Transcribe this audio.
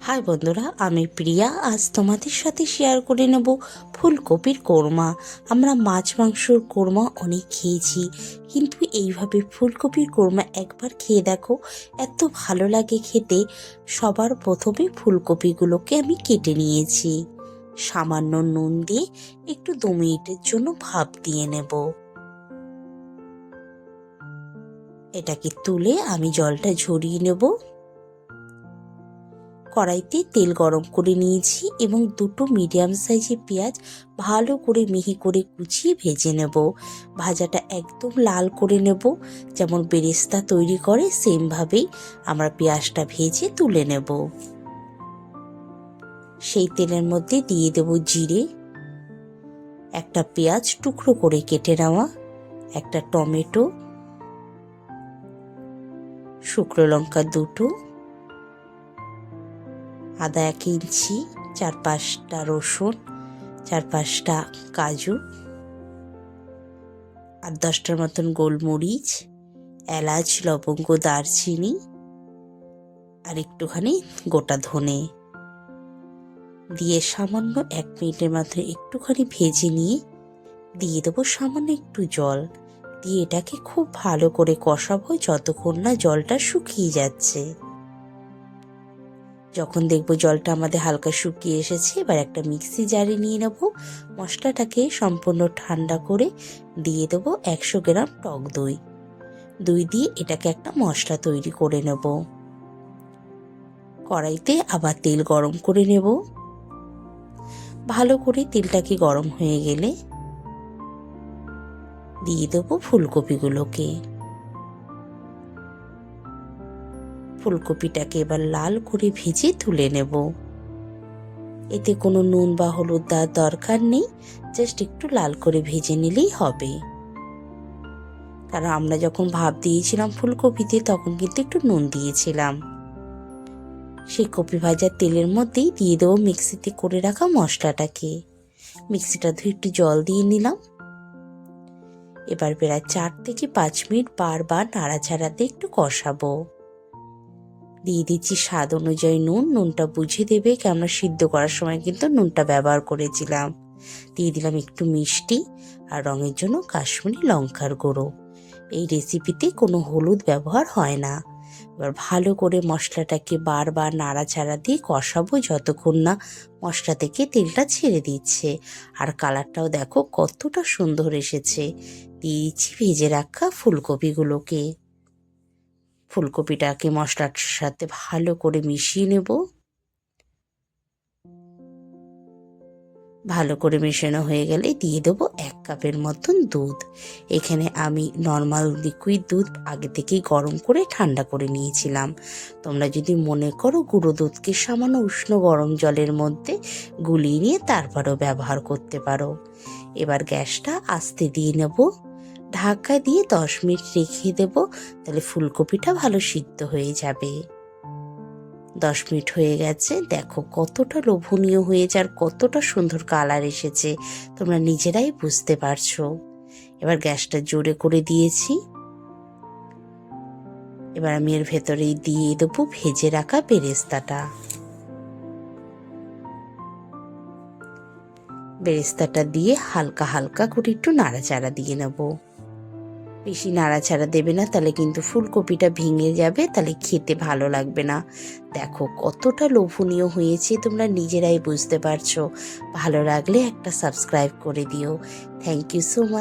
High বন্ধুরা, আমি প্রিয়া। আজ তোমাদের সাথে শেয়ার করে নেব ফুলকপির কোরমা। আমরা মাছ মাংসর কোরমা অনেক খেয়েছি, কিন্তু এইভাবে ফুলকপির কোরমা একবার খেয়ে দেখো, এত ভালো লাগে খেতে। সবার প্রথমে ফুলকপিগুলোকে আমি কেটে নিয়েছি। সামান্য নুন দিয়ে একটু দু মিনিটের জন্য ভাপ দিয়ে নেব। এটাকে তুলে আমি জলটা ঝরিয়ে নেব। কড়াইতে তেল গরম করে নিয়েছি এবং দুটো মিডিয়াম সাইজের পেঁয়াজ ভালো করে মিহি করে কুচিয়ে ভেজে নেব। ভাজাটা একদম লাল করে নেব। যেমন বেরেস্তা তৈরি করে, সেমভাবেই আমরা পেঁয়াজটা ভেজে তুলে নেব। সেই তেলের মধ্যে দিয়ে দেব জিরে। একটা পেঁয়াজ টুকরো করে কেটে নেওয়া। একটা টমেটো। শুকনো লঙ্কা দুটো। আদা এক ইঞ্চি চার পাঁচটা রসুন চার পাঁচটা কাজু আর দশটার মতন গোলমরিচ, এলাচ, লবঙ্গ, দারচিনি আর একটুখানি গোটা ধনে দিয়ে সামান্য এক মিনিটের মাত্র একটুখানি ভেজে নিয়ে দিয়ে দেবো সামান্য একটু জল। দিয়ে এটাকে খুব ভালো করে কষাবো যতক্ষণ না জলটা শুকিয়ে যাচ্ছে। যখন দেখব জলটা আমাদের হালকা শুকিয়ে এসেছে, এবার একটা মিক্সি জারে নিয়ে নেব। মশলাটাকে সম্পূর্ণ ঠান্ডা করে দিয়ে দেবো একশো গ্রাম টক দই। দই দিয়ে এটাকে একটা মশলা তৈরি করে নেব। কড়াইতে আবার তেল গরম করে নেব। ভালো করে তেলটাকে গরম হয়ে গেলে দিয়ে দেবো ফুলকপিগুলোকে। ফুলকপিটাকে এবার লাল করে ভেজে তুলে নেব। এতে কোনো নুন বা হলুদ দেওয়ার দরকার নেই, জাস্ট একটু লাল করে ভেজে নিলেই হবে। কারণ আমরা যখন ভাব দিয়েছিলাম ফুলকপিতে, তখন কিন্তু একটু নুন দিয়েছিলাম। সেই কপি ভাজার তেলের মধ্যেই দিয়ে দেবো মিক্সিতে করে রাখা মশলাটাকে। মিক্সিটা ধুয়ে একটু জল দিয়ে নিলাম। এবার প্রায় চার থেকে পাঁচ মিনিট বারবার নাড়াচাড়াতে একটু কষাবো। দিয়ে দিচ্ছি স্বাদ অনুযায়ী নুন। নুনটা বুঝে দেবে কি আমরা সিদ্ধ করার সময় কিন্তু নুনটা ব্যবহার করেছিলাম। দিয়ে দিলাম একটু মিষ্টি আর রঙের জন্য কাশ্মীরি লঙ্কার গুঁড়ো। এই রেসিপিতে কোনো হলুদ ব্যবহার হয় না। এবার ভালো করে মশলাটাকে বারবার নাড়াচাড়া দিয়ে কষাবো যতক্ষণ না মশলা থেকে তেলটা ছেড়ে দিচ্ছে। আর কালারটাও দেখো কতটা সুন্দর এসেছে। দিয়ে দিচ্ছি ভেজে রাখা ফুলকপিগুলোকে। ফুলকপিটাকে মশলার সাথে ভালো করে মিশিয়ে নেব? ভালো করে মেশানো হয়ে গেলে দিয়ে দেবো এক কাপের মতন দুধ। এখানে আমি নর্মাল লিকুইড দুধ আগে থেকেই গরম করে ঠান্ডা করে নিয়েছিলাম। তোমরা যদি মনে করো গুঁড়ো দুধকে সামান্য উষ্ণ গরম জলের মধ্যে গুলিয়ে নিয়ে তারপরেও ব্যবহার করতে পারো। এবার গ্যাসটা আস্তে দিয়ে নেব। ঢাকা দিয়ে দশ মিনিট রেখে দেব, তাহলে ফুলকপিটা ভালো সিদ্ধ হয়ে যাবে। দশ মিনিট হয়ে গেছে, দেখো কতটা লোভনীয় হয়েছে আর কতটা সুন্দর কালার এসেছে, তোমরা নিজেরাই বুঝতে পারছ। এবার গ্যাসটা জোরে করে দিয়েছি। এবার আমি এর ভেতরে দিয়ে দেবো ভেজে রাখা বেরেস্তাটা। বেরেস্তাটা দিয়ে হালকা হালকা করে একটু নাড়াচাড়া দিয়ে নেব। বেশি নাড়াচাড়া দেবে না, তাহলে কিন্তু ফুলকপিটা ভেঙে যাবে, তাহলে খেতে ভালো লাগবে না। দেখো কতটা লোভনীয় হয়েছে, তোমরা নিজেরাই বুঝতে পারছ। ভালো লাগলে একটা সাবস্ক্রাইব করে দিও। Thank you so much